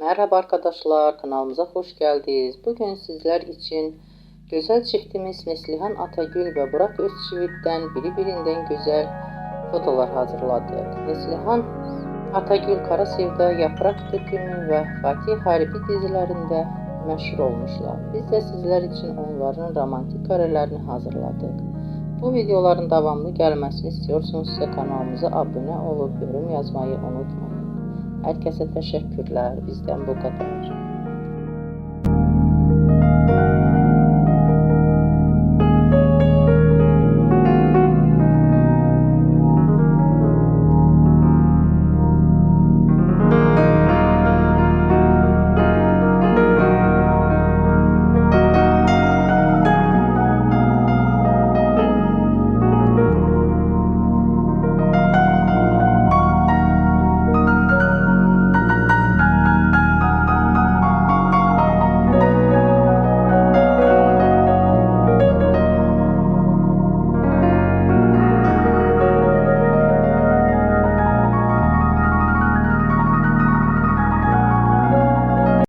Merhaba arkadaşlar, kanalımıza hoş geldiniz. Bugün sizler için güzel çiftimiz Neslihan Atagül ve Burak Özçivit'ten birbirinden güzel fotolar hazırladık. Neslihan Atagül Kara Sevda, Yaprak Dökümü ve Fatih Harbi dizilerinde meşhur olmuşlar. Biz de sizler için onların romantik karelerini hazırladık. Bu videoların devamlı gelmesini istiyorsanız kanalımıza abone olup yorum yazmayı unutmayın. Herkese teşekkürler. Bizden bu kadar.